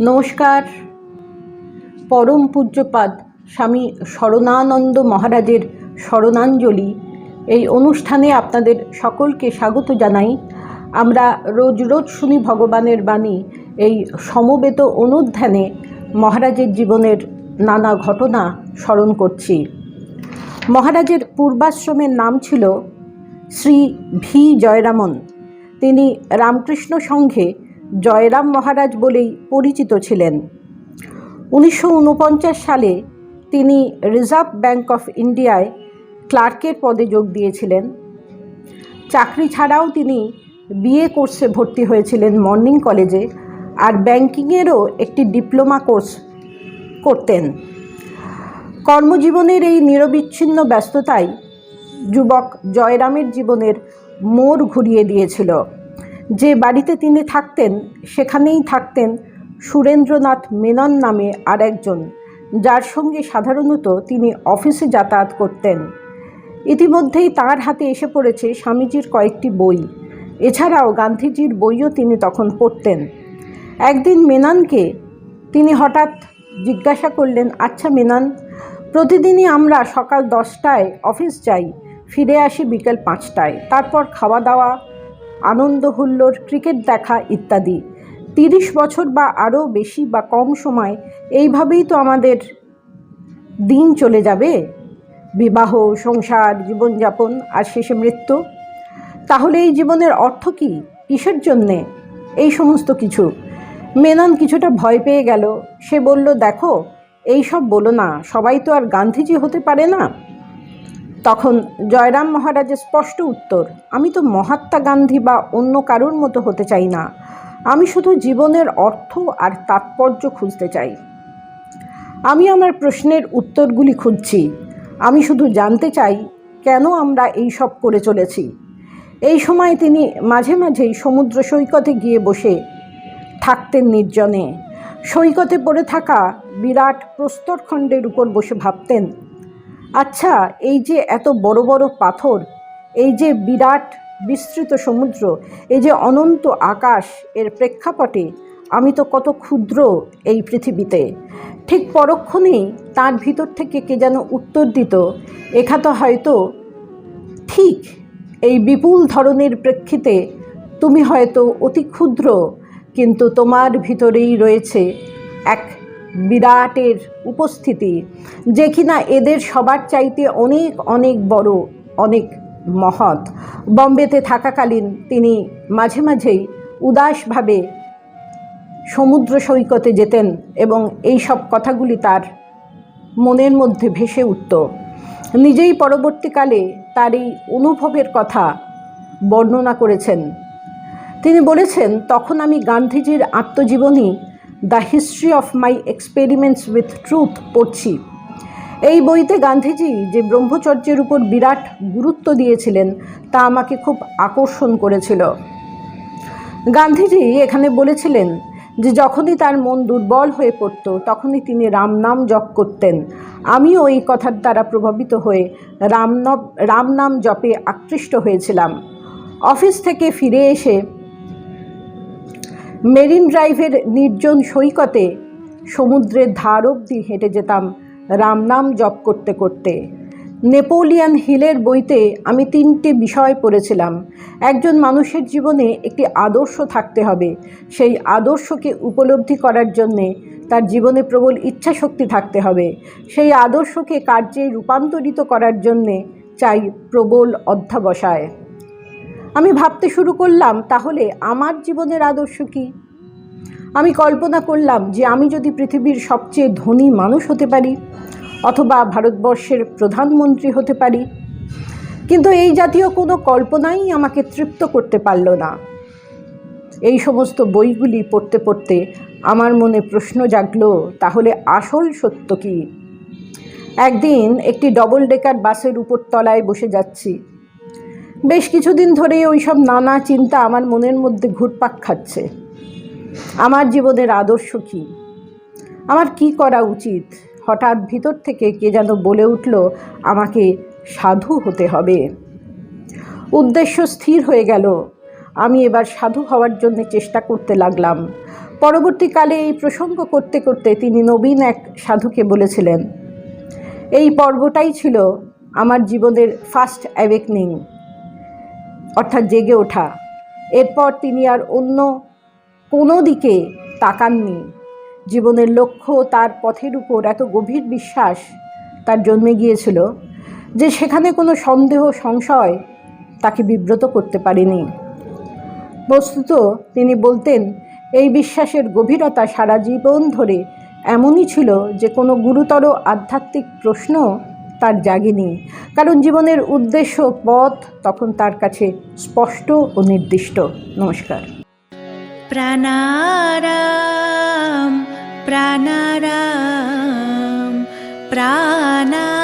নমস্কার। পরম পূজ্যপাদ স্বামী শরণানন্দ মহারাজের শরণাঞ্জলি। এই অনুষ্ঠানে আপনাদের সকলকে স্বাগত জানাই। আমরা রোজ রোজ শুনি ভগবানের বাণী, এই সমবেত অনুধ্যানে মহারাজের জীবনের নানা ঘটনা স্মরণ করছি। মহারাজের পূর্বাশ্রমের নাম ছিল শ্রী ভি জয়রামন। তিনি রামকৃষ্ণ সংঘে জয়রাম মহারাজ বলেই পরিচিত ছিলেন। উনিশশো ঊনপঞ্চাশ সালে তিনি রিজার্ভ ব্যাংক অফ ইন্ডিয়ায় ক্লার্কের পদে যোগ দিয়েছিলেন। চাকরি ছাড়াও তিনি বিএ কোর্সে ভর্তি হয়েছিলেন মর্নিং কলেজে আর ব্যাংকিংয়েরও একটি ডিপ্লোমা কোর্স করতেন। কর্মজীবনের এই নিরবিচ্ছিন্ন ব্যস্ততাই যুবক জয়রামের জীবনের মোড় ঘুরিয়ে দিয়েছিল। যে বাড়িতে তিনি থাকতেন, সেখানেই থাকতেন সুরেন্দ্রনাথ মেনন নামে আরেকজন, যার সঙ্গে সাধারণত তিনি অফিসে যাতায়াত করতেন। ইতিমধ্যেই তার হাতে এসে পড়েছে স্বামীজির কয়েকটি বই। এছাড়াও গান্ধীজির বইও তিনি তখন পড়তেন। একদিন মেননকে তিনি হঠাৎ জিজ্ঞাসা করলেন আচ্ছা মেনন, প্রতিদিনই আমরা সকাল দশটায় অফিস যাই, ফিরে আসি বিকেল পাঁচটায়। তারপর খাওয়া দাওয়া আনন্দ হুল্লোর ক্রিকেট দেখা ইত্যাদি। তিরিশ বছর বা আরও বেশি বা কম সময়, এইভাবেই তো আমাদের দিন চলে যাবে। বিবাহ, সংসার, জীবনযাপন, আর শেষে মৃত্যু। তাহলে এই জীবনের অর্থ কী? কিসের জন্যে? এই সমস্ত কিছু। মেনন কিছুটা ভয় পেয়ে গেল। সে বলল, দেখো এই সব বলো না। সবাই তো আর গান্ধীজি হতে পারে না। তখন জয়রাম মহারাজের স্পষ্ট উত্তর, আমি তো মহাত্মা গান্ধী বা অন্য কারোর মতো হতে চাই না। আমি শুধু জীবনের অর্থ আর তাৎপর্য খুঁজতে চাই। আমি আমার প্রশ্নের উত্তরগুলি খুঁজছি। আমি শুধু জানতে চাই, কেন আমরা এই সব করে চলেছি? এই সময় তিনি মাঝে মাঝেই সমুদ্র সৈকতে গিয়ে বসে থাকতেন নির্জনে। সৈকতে পড়ে থাকা বিরাট প্রস্তরখণ্ডের উপর বসে ভাবতেন আচ্ছা এই যে এত বড় বড় পাথর, এই যে বিরাট বিস্তৃত সমুদ্র, এই যে অনন্ত আকাশ এর প্রেক্ষাপটে, আমি তো কত ক্ষুদ্র এই পৃথিবীতে। ঠিক পরক্ষণেই তার ভিতর থেকে কে যেন উত্তর দিত এখা তো হয়তো ঠিক এই বিপুল ধরনের প্রেক্ষিতে তুমি হয়তো অতি ক্ষুদ্র, কিন্তু তোমার ভিতরেই রয়েছে এক বিরাটের উপস্থিতি, যে কিনা এদের সবার চাইতে অনেক অনেক বড়, অনেক মহৎ। বম্বেতে থাকাকালীন তিনি মাঝে মাঝেই উদাসভাবে সমুদ্র সৈকতে যেতেন এবং এই সব কথাগুলি তার মনের মধ্যে ভেসে উঠত। নিজেই পরবর্তীকালে তার এই অনুভবের কথা বর্ণনা করেছেন। তিনি বলেছেন, তখন আমি গান্ধীজির আত্মজীবনী the history of my experiments with truth পড়ছি। এই বইতে গান্ধীজি যে ব্রহ্মচর্যের উপর বিরাট গুরুত্ব দিয়েছিলেন, তা আমাকে খুব আকর্ষণ করেছিল। গান্ধীজি এখানে বলেছিলেন যে, যখনই তার মন দুর্বল হয়ে পড়ত, তখনই তিনি রাম নাম জপ করতেন। আমিও এই কথার দ্বারা প্রভাবিত হয়ে রামনব রাম নাম জপে আকৃষ্ট হয়েছিলাম। অফিস থেকে ফিরে এসে মেরিন ড্রাইভের নির্জন সৈকতে সমুদ্রের ধার অবধি হেঁটে যেতাম রামনাম জপ করতে করতে। নেপোলিয়ান হিলের বইতে আমি তিনটে বিষয় পড়েছিলাম। একজন মানুষের জীবনে একটি আদর্শ থাকতে হবে। সেই আদর্শকে উপলব্ধি করার জন্যে তার জীবনে প্রবল ইচ্ছাশক্তি থাকতে হবে। সেই আদর্শকে কার্যে রূপান্তরিত করার জন্যে চাই প্রবল অধ্যাবসায়। আমি ভাবতে শুরু করলাম, তাহলে আমার জীবনের আদর্শ কী? আমি কল্পনা করলাম যে আমি যদি পৃথিবীর সবচেয়ে ধনী মানুষ হতে পারি, অথবা ভারতবর্ষের প্রধানমন্ত্রী হতে পারি, কিন্তু এই জাতীয় কোনো কল্পনাই আমাকে তৃপ্ত করতে পারল না। এই সমস্ত বইগুলি পড়তে পড়তে আমার মনে প্রশ্ন জাগলো, তাহলে আসল সত্য কি? একদিন একটি ডবল ডেকার বাসের উপর তলায় বসে যাচ্ছি। বেশ কিছুদিন ধরে ওইসব নানা চিন্তা আমার মনের মধ্যে ঘুরপাক খাচ্ছে। আমার জীবনের আদর্শ কী? আমার কি করা উচিত? হঠাৎ ভিতর থেকে কে যেন বলে উঠল, আমাকে সাধু হতে হবে। উদ্দেশ্য স্থির হয়ে গেল। আমি এবার সাধু হওয়ার জন্য চেষ্টা করতে লাগলাম। পরবর্তীকালে এই প্রসঙ্গ করতে করতে তিনি নবীন এক সাধুকে বলেছিলেন, এই পর্বটাই ছিল আমার জীবনের ফার্স্ট অ্যাওয়েকনিং অর্থাৎ জেগে ওঠা। এরপর তিনি আর অন্য কোনো দিকে তাকাননি। জীবনের লক্ষ্য তার পথের উপর এত গভীর বিশ্বাস তার জন্মে গিয়েছিল যে সেখানে কোনো সন্দেহ, সংশয় তাকে বিব্রত করতে পারেনি। বস্তুত তিনি বলতেন, এই বিশ্বাসের গভীরতা সারা জীবন ধরে এমনই ছিল যে কোনো গুরুতর আধ্যাত্মিক প্রশ্ন তার জাগেনি। কারণ জীবনের উদ্দেশ্য পথ তখন তার কাছে স্পষ্ট ও নির্দিষ্ট। নমস্কার। প্রাণারাম প্রাণারাম প্রাণারাম।